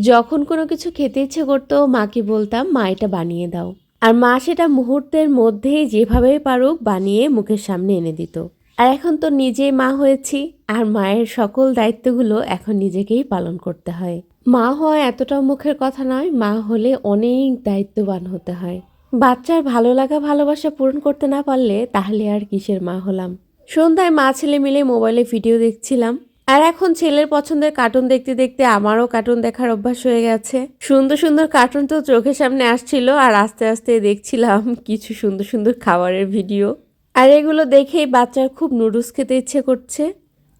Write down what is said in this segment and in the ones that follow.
যখন কোনো কিছু খেতে ইচ্ছে করতো, মাকে বলতাম, মা, এটা বানিয়ে দাও। আর মা সেটা মুহূর্তের মধ্যেই যেভাবেই পারুক বানিয়ে মুখের সামনে এনে দিত। আর এখন তো নিজেই মা হয়েছি, আর মায়ের সকল দায়িত্বগুলো এখন নিজেকেই পালন করতে হয়। মা হওয়া এতটাও মুখের কথা নয়, মা হলে অনেক দায়িত্ববান হতে হয়। বাচ্চার ভালো লাগা, ভালোবাসা পূরণ করতে না পারলে তাহলে আর কিসের মা হলাম? সন্ধ্যায় মা ছেলে মিলে মোবাইলে ভিডিও দেখছিলাম। আর এখন ছেলের পছন্দের কার্টুন দেখতে দেখতে আমারও কার্টুন দেখার অভ্যাস হয়ে গেছে। সুন্দর সুন্দর কার্টুন তো চোখের সামনে আসছিল আর আস্তে আস্তে দেখছিলাম কিছু সুন্দর সুন্দর খাবারের ভিডিও আর এগুলো দেখেই বাচ্চার খুব নুডলস খেতে ইচ্ছে করছে।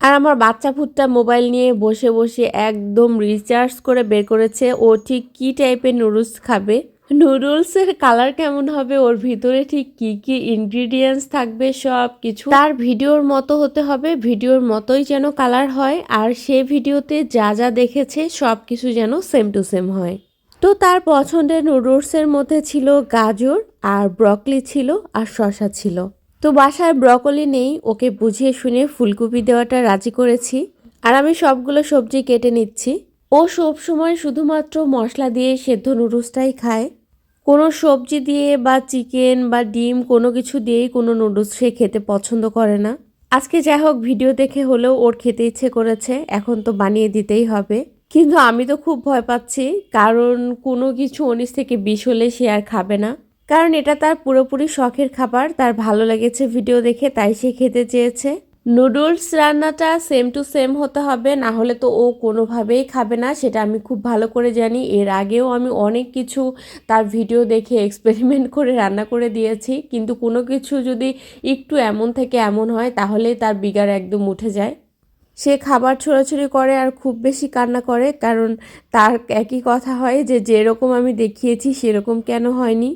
আর আমার বাচ্চা ফুটটা মোবাইল নিয়ে বসে বসে একদম রিচার্জ করে বের করেছে, ও ঠিক কী টাইপের নুডলস খাবে? নুডলসের কালার কেমন হবে? ওর ভিতরে ঠিক কি কি ইনগ্রিডিয়েন্টস থাকবে সব কিছু? তার ভিডিওর মতো হতে হবে, ভিডিওর মতোই যেন কালার হয়, আর সে ভিডিওতে যা যা দেখেছে সব কিছু যেন সেম টু সেম হয়। তো তার পছন্দের নুডলসের মধ্যে ছিল গাজর, আর ব্রকলি ছিল, আর শসা ছিল। তো বাসায় ব্রকলি নেই, ওকে বুঝিয়ে শুনে ফুলকপি দেওয়াটা রাজি করেছি। আর আমি সবগুলো সবজি কেটে নিচ্ছি। ও সব সময় শুধুমাত্র মশলা দিয়ে সেদ্ধ নুডলসটাই খায়। কোনো সবজি দিয়ে বা চিকেন বা ডিম কোনো কিছু দিয়েই কোনো নুডলস সে খেতে পছন্দ করে না। আজকে যাই হোক ভিডিও দেখে হলেও ওর খেতে ইচ্ছে করেছে, এখন তো বানিয়ে দিতেই হবে। কিন্তু আমি তো খুব ভয় পাচ্ছি, কারণ কোনো কিছু অনিস থেকে বিষ হলে সে আর খাবে না। কারণ এটা তার পুরোপুরি শখের খাবার, তার ভালো লেগেছে ভিডিও দেখে, তাই সে খেতে চেয়েছে। নুডলস রান্নাটা সেম টু সেম হতে হবে, না হলে তো ও কোনোভাবেই খাবে না, সেটা আমি খুব ভালো করে জানি। এর আগেও আমি অনেক কিছু তার ভিডিও দেখে এক্সপেরিমেন্ট করে রান্না করে দিয়েছি, কিন্তু কোনো কিছু যদি একটু এমন থেকে এমন হয়, তাহলে তার বিগার একদম উঠে যায়। সে খাবার ছোড়াছুড়ি করে আর খুব বেশি কান্না করে, কারণ তার একই কথা হয় যে, যেরকম আমি দেখিয়েছি, সেরকম কেন হয়নি?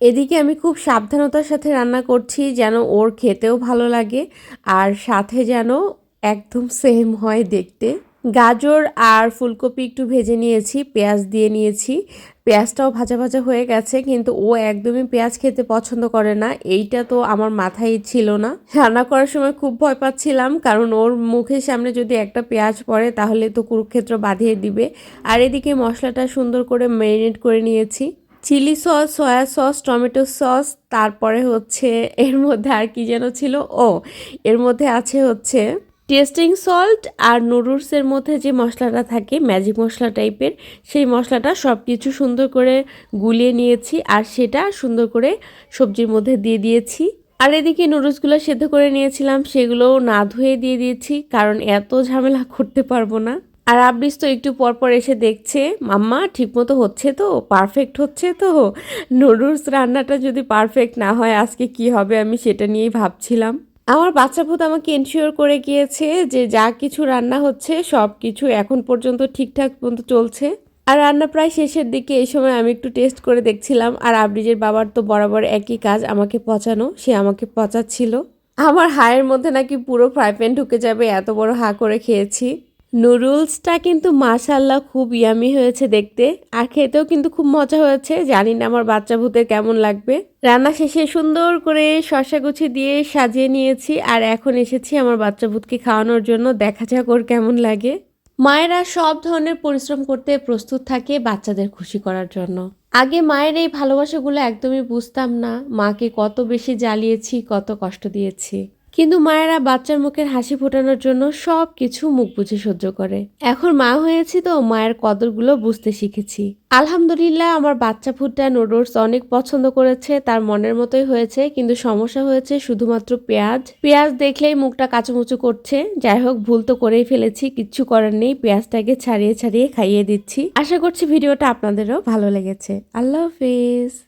এদিকে আমি খুব সাবধানতার সাথে রান্না করছি যেন ওর খেতেও ভালো লাগে আর সাথে যেন একদম সেম হয় দেখতে। গাজর আর ফুলকপি একটু ভেজে নিয়েছি, পেঁয়াজ দিয়ে নিয়েছি। পেঁয়াজটাও ভাজা ভাজা হয়ে গেছে, কিন্তু ও একদমই পেঁয়াজ খেতে পছন্দ করে না। এইটা তো আমার মাথায় ছিল না। রান্না করার সময় খুব ভয় পাচ্ছিলাম, কারণ ওর মুখের সামনে যদি একটা পেঁয়াজ পড়ে, তাহলে তো কুরুক্ষেত্র বাঁধিয়ে দিবে। আর এদিকে মশলাটা সুন্দর করে ম্যারিনেট করে নিয়েছি। Chilli sauce, soya sauce, tomato sauce, তারপরে হচ্ছে এর মধ্যে আর কি যেন ছিল? ও, এর মধ্যে আছে হচ্ছে টেস্টিং সল্ট আর নুডলসের মধ্যে যে মশলাটা থাকে, ম্যাজিক মশলা টাইপের, সেই মশলাটা সব কিছু সুন্দর করে গুলিয়ে নিয়েছি আর সেটা সুন্দর করে সবজির মধ্যে দিয়ে দিয়েছি। আর এদিকে নুডলসগুলো সেদ্ধ করে নিয়েছিলাম সেগুলো না ধুয়ে দিয়ে দিয়েছি, কারণ এত ঝামেলা করতে পারব না। আর আবৃস তো একটু পর পর এসে দেখছে, মাম্মা, ঠিকমতো হচ্ছে তো? পারফেক্ট হচ্ছে তো? নুডলস রান্নাটা যদি পারফেক্ট না হয়, আজকে কি হবে? আমি সেটা নিয়েই ভাবছিলাম। আমার বাচ্চা ভূত আমাকে এনশিওর করে গিয়েছে যে যা কিছু রান্না হচ্ছে, সব কিছু এখন পর্যন্ত ঠিকঠাক পর্যন্ত চলছে। আর রান্না প্রায় শেষের দিকে এই সময় আমি একটু টেস্ট করে দেখছিলাম, আর আবরিজের বাবার তো বরাবর একই কাজ, আমাকে পচানো, সে আমাকে পচাচ্ছিল। আমার হায়ের মধ্যে নাকি পুরো ফ্রাই প্যান ঢুকে যাবে, এত বড় হা করে খেয়েছি। নুডলসটা কিন্তু মাশাল্লাহ খুব ইয়ামি হয়েছে দেখতে। আর খেতেও কিন্তু খুব মজা হয়েছে। জানি না আমার বাচ্চা ভূতের কেমন লাগবে। রান্না শেষে সুন্দর করে শসা গুছি দিয়ে সাজিয়ে নিয়েছি। আর এখন এসেছি আমার বাচ্চা ভূতকে খাওয়ানোর জন্য। দেখা যাক ওর কেমন লাগে। মায়েরা সব ধরনের পরিশ্রম করতে প্রস্তুত থাকে বাচ্চাদের খুশি করার জন্য। আগে মায়ের এই ভালোবাসাগুলো একদমই বুঝতাম না। মাকে কত বেশি জ্বালিয়েছি, কত কষ্ট দিয়েছি। কিন্তু মায়েরা বাচ্চার মুখের হাসি ফোটানোর জন্য সব কিছু মুখ বুঝে সহ্য করে। এখন মা হয়েছি তো মায়ের কদরগুলো বুঝতে শিখেছি। আলহামদুলিল্লাহ, আমার বাচ্চা ফুটটা নুডলস অনেক পছন্দ করেছে, তার মনের মতোই হয়েছে, কিন্তু সমস্যা হয়েছে শুধুমাত্র পেঁয়াজ। পেঁয়াজ দেখলেই মুখটা কাচুমুচু করছে। যাই হোক, ভুল তো করেই ফেলেছি, কিচ্ছু করার নেই, পেঁয়াজটাকে ছাড়িয়ে ছাড়িয়ে খাইয়ে দিচ্ছি। আশা করছি ভিডিওটা আপনাদেরও ভালো লেগেছে। আল্লাহ হাফিজ।